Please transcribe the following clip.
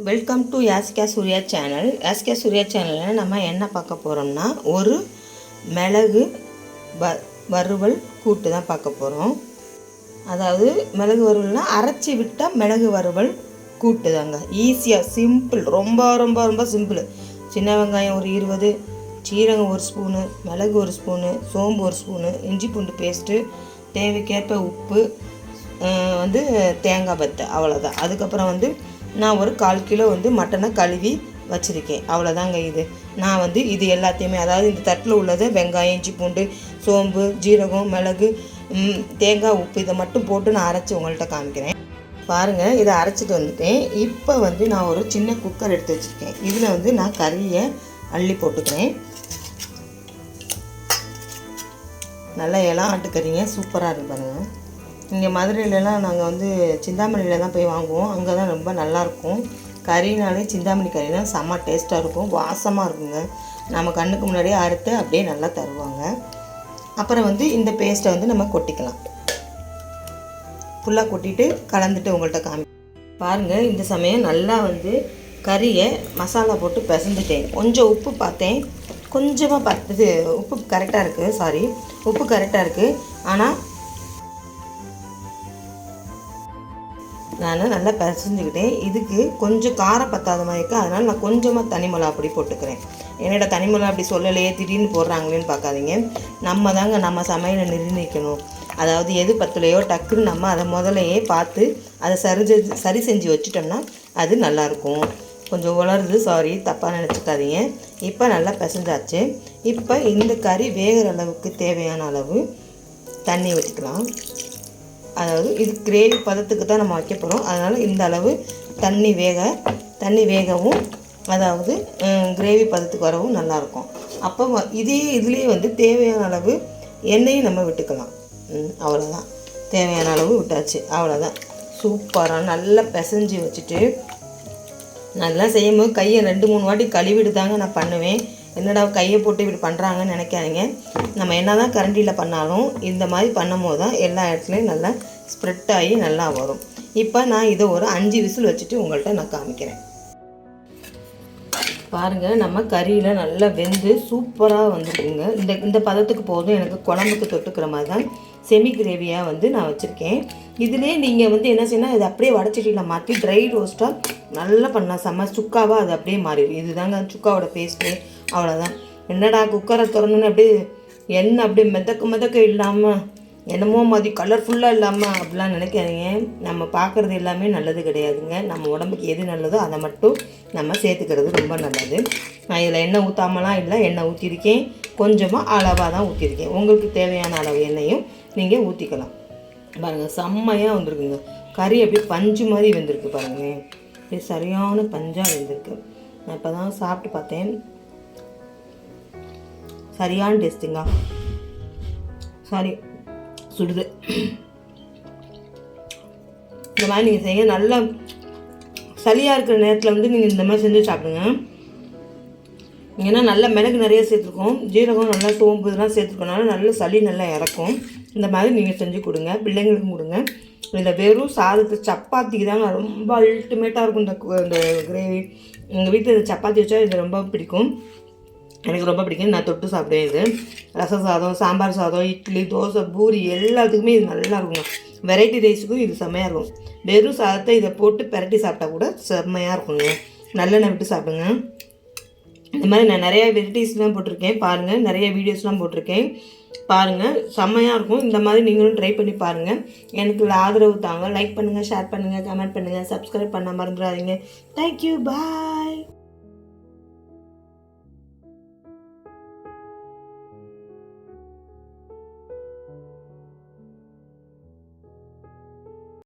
Welcome to Yaska Surya channel Yaska Surya சேனலில் நம்ம என்ன பார்க்க போகிறோம்னா ஒரு மிளகு வ வறுவல் கூட்டு தான் பார்க்க போகிறோம் அதாவது மிளகு வறுவல்னா அரைச்சி விட்டால் மிளகு வறுவல் கூட்டு தாங்க. ஈஸியாக சிம்பிள் ரொம்ப ரொம்ப ரொம்ப சிம்பிள் சின்ன வெங்காயம் ஒரு இருபது சீரகம் ஒரு ஸ்பூனு மிளகு ஒரு ஸ்பூனு சோம்பு ஒரு ஸ்பூனு இஞ்சி பூண்டு பேஸ்ட்டு தேவைக்கேற்ப உப்பு வந்து தேங்காய் பத்தை அவ்வளோதான் அதுக்கப்புறம் வந்து நான் ஒரு கால் கிலோ வந்து மட்டனை கழுவி வச்சுருக்கேன். அவ்வளோதாங்க இது. நான் வந்து இது எல்லாத்தையுமே அதாவது இந்த தட்டில் உள்ளதை வெங்காயம் இஞ்சி பூண்டு சோம்பு ஜீரகம் மிளகு தேங்காய் உப்பு இதை மட்டும் போட்டு நான் அரைச்சி உங்கள்கிட்ட காமிக்கிறேன். பாருங்கள் இதை அரைச்சிட்டு வந்துட்டேன். இப்போ வந்து நான் ஒரு சின்ன குக்கர் எடுத்து வச்சுருக்கேன். இதில் வந்து நான் கறியை அள்ளி போட்டுக்கிறேன். நல்லா இளம் ஆட்டுக்கறிங்க சூப்பராக இருக்கு பாருங்கள் இங்கே மதுரையிலலாம் நாங்கள் வந்து சிந்தாமணியில் தான் போய் வாங்குவோம். அங்கே தான் ரொம்ப நல்லாயிருக்கும் கறினாலே சிந்தாமணி கறி தான் செம்ம டேஸ்ட்டாக இருக்கும். வாசமாக இருக்குங்க. நம்ம கண்ணுக்கு முன்னாடியே அறுத்து அப்படியே நல்லா தருவாங்க. அப்புறம் வந்து இந்த பேஸ்ட்டை வந்து நம்ம கொட்டிக்கலாம். ஃபுல்லாக கொட்டிட்டு கலந்துட்டு உங்கள்கிட்ட காமி பாருங்கள் இந்த சமயம் நல்லா வந்து கறியை மசாலா போட்டு பிசைஞ்சிட்டேன். கொஞ்சம் உப்பு பார்த்தேன். கொஞ்சமாக பார்த்து இது உப்பு கரெக்டாக இருக்குது சாரி உப்பு கரெக்டாக இருக்குது ஆனால் நான் நல்லா பிசைஞ்சுக்கிட்டேன் இதுக்கு கொஞ்சம் காரம் பத்தாத மாதிரி இருக்குது அதனால் நான் கொஞ்சமாக தனி அப்படி போட்டுக்கிறேன். என்னோட தனி அப்படி சொல்லலையே திடீர்னு போடுறாங்களேன்னு பார்க்காதீங்க. நம்ம தாங்க நம்ம சமையலை நிர்ணயிக்கணும். அதாவது எது பத்தலையோ டக்குன்னு நம்ம அதை முதலையே பார்த்து அதை சரி செஞ்சு சரி செஞ்சு வச்சுட்டோம்னா அது நல்லாயிருக்கும். கொஞ்சம் உலருது சாரி தப்பாக நினச்சிக்காதீங்க. இப்போ நல்லா பிசைஞ்சாச்சு. இப்போ இந்த கறி வேகிற அளவுக்கு தேவையான அளவு தண்ணி ஊற்றிக்கலாம் அதாவது இது கிரேவி பதத்துக்கு தான் நம்ம வைக்க போகிறோம் அதனால் இந்த அளவு தண்ணி வேக தண்ணி வேகவும் அதாவது கிரேவி பதத்துக்கு வரவும் நல்லாயிருக்கும். அப்போ இதே இதுலேயே வந்து தேவையான அளவு எண்ணெயும் நம்ம விட்டுக்கலாம். அவ்வளோதான் தேவையான அளவு விட்டாச்சு. அவ்வளோதான் சூப்பராக நல்லா பிசைஞ்சு வச்சுட்டு நல்லா செய்யும்போது கையை ரெண்டு மூணு வாட்டி கழுவிட்டு தாங்க நான் பண்ணுவேன். என்னடா கையை போட்டு இப்படி பண்ணுறாங்கன்னு நினைக்காதீங்க. நம்ம என்ன தான் கரண்டியில் பண்ணாலும் இந்த மாதிரி பண்ணும்போது தான் எல்லா இடத்துலையும் நல்லா ஸ்ப்ரெட் ஆகி நல்லா வரும். இப்போ நான் இதை ஒரு அஞ்சு விசில் வச்சுட்டு உங்கள்கிட்ட நான் காமிக்கிறேன். பாருங்கள் நம்ம கறியில் நல்லா வெந்து சூப்பராக வந்துருக்குங்க. இந்த இந்த பதத்துக்கு போதும். எனக்கு குழம்புக்கு தொட்டுக்கிற மாதிரி தான் செமி கிரேவியாக வந்து நான் வச்சுருக்கேன். இதிலே நீங்கள் வந்து என்ன செய்யணும் இதை அப்படியே வடச்சட்டியில் மாற்றி ட்ரை ரோஸ்ட்டாக நல்லா பண்ணலாம். செம்ம சுக்காவாக அது அப்படியே மாறிடும். இதுதாங்க சுக்காவோட பேஸ்ட்டு அவ்வளோதான் என்னடா குக்கரை திறந்துன்னு அப்படியே எண்ணெய் அப்படியே மிதக்க மிதக்க இல்லாமல் என்னமோ மாதிரி கலர்ஃபுல்லாக இல்லாமல் அப்படிலாம் நினைக்காதீங்க. நம்ம பார்க்குறது எல்லாமே நல்லது கிடையாதுங்க. நம்ம உடம்புக்கு எது நல்லதோ அதை மட்டும் நம்ம சேர்த்துக்கிறது ரொம்ப நல்லது. நான் இதில் எண்ணெய் ஊற்றாமலாம் இல்லை எண்ணெய் ஊற்றிருக்கேன் கொஞ்சமாக அளவாக தான் ஊற்றிருக்கேன் உங்களுக்கு தேவையான அளவு எண்ணெயும் நீங்கள் ஊற்றிக்கலாம் பாருங்கள் செம்மையாக வந்திருக்குங்க. கறி அப்படியே பஞ்சு மாதிரி வெந்திருக்கு பாருங்க இது சரியான பஞ்சாக வெந்திருக்கு. நான் இப்போ தான் சாப்பிட்டு பார்த்தேன். சரியான டேஸ்ட்டுங்க. சாரி சுடுது. இந்த மாதிரி நீங்கள் செய்ய நல்லா சளியாக இருக்கிற நேரத்தில் வந்து நீங்கள் இந்த மாதிரி செஞ்சு சாப்பிடுங்க. ஏன்னா நல்ல மிளகு நிறைய சேர்த்துருக்கோம். ஜீரகம் நல்லா சோம்பு இதெல்லாம் சேர்த்துருக்கனால நல்ல சளி நல்லா இறக்கும். இந்த மாதிரி நீங்கள் செஞ்சு கொடுங்க. பிள்ளைங்களுக்கும் கொடுங்க. இதில் வெறும் சாதத்தை சப்பாத்திக்கு தாங்க. ரொம்ப அல்டிமேட்டாக இருக்கும் இந்த இந்த கிரேவி எங்கள் வீட்டில் இந்த சப்பாத்தி வச்சா இது ரொம்ப பிடிக்கும். எனக்கு ரொம்ப பிடிக்கும். நான் தொட்டு சாப்பிடுவேன் இது. ரச சாதம் சாம்பார் சாதம் இட்லி தோசை பூரி எல்லாத்துக்குமே இது நல்லா இருக்குங்க. வெரைட்டி ரைஸுக்கும் இது செம்மையாக இருக்கும். வெறும் சாதத்தை இதை போட்டு பெரட்டி சாப்பிட்டா கூட செம்மையாக இருக்குங்க. நல்லெண்ணெய் விட்டு சாப்பிடுங்க. இந்த மாதிரி நான் நிறைய வெரைட்டிஸ்லாம் போட்டிருக்கேன். பாருங்கள் நிறைய வீடியோஸ்லாம் போட்டிருக்கேன். பாருங்கள் செம்மையாக இருக்கும். இந்த மாதிரி நீங்களும் ட்ரை பண்ணி பாருங்கள் எனக்கு ஆதரவு தாங்க. லைக் பண்ணுங்கள் ஷேர் பண்ணுங்கள் கமெண்ட் பண்ணுங்கள் சப்ஸ்கிரைப் பண்ண மறந்துடாதீங்க. Thank you bye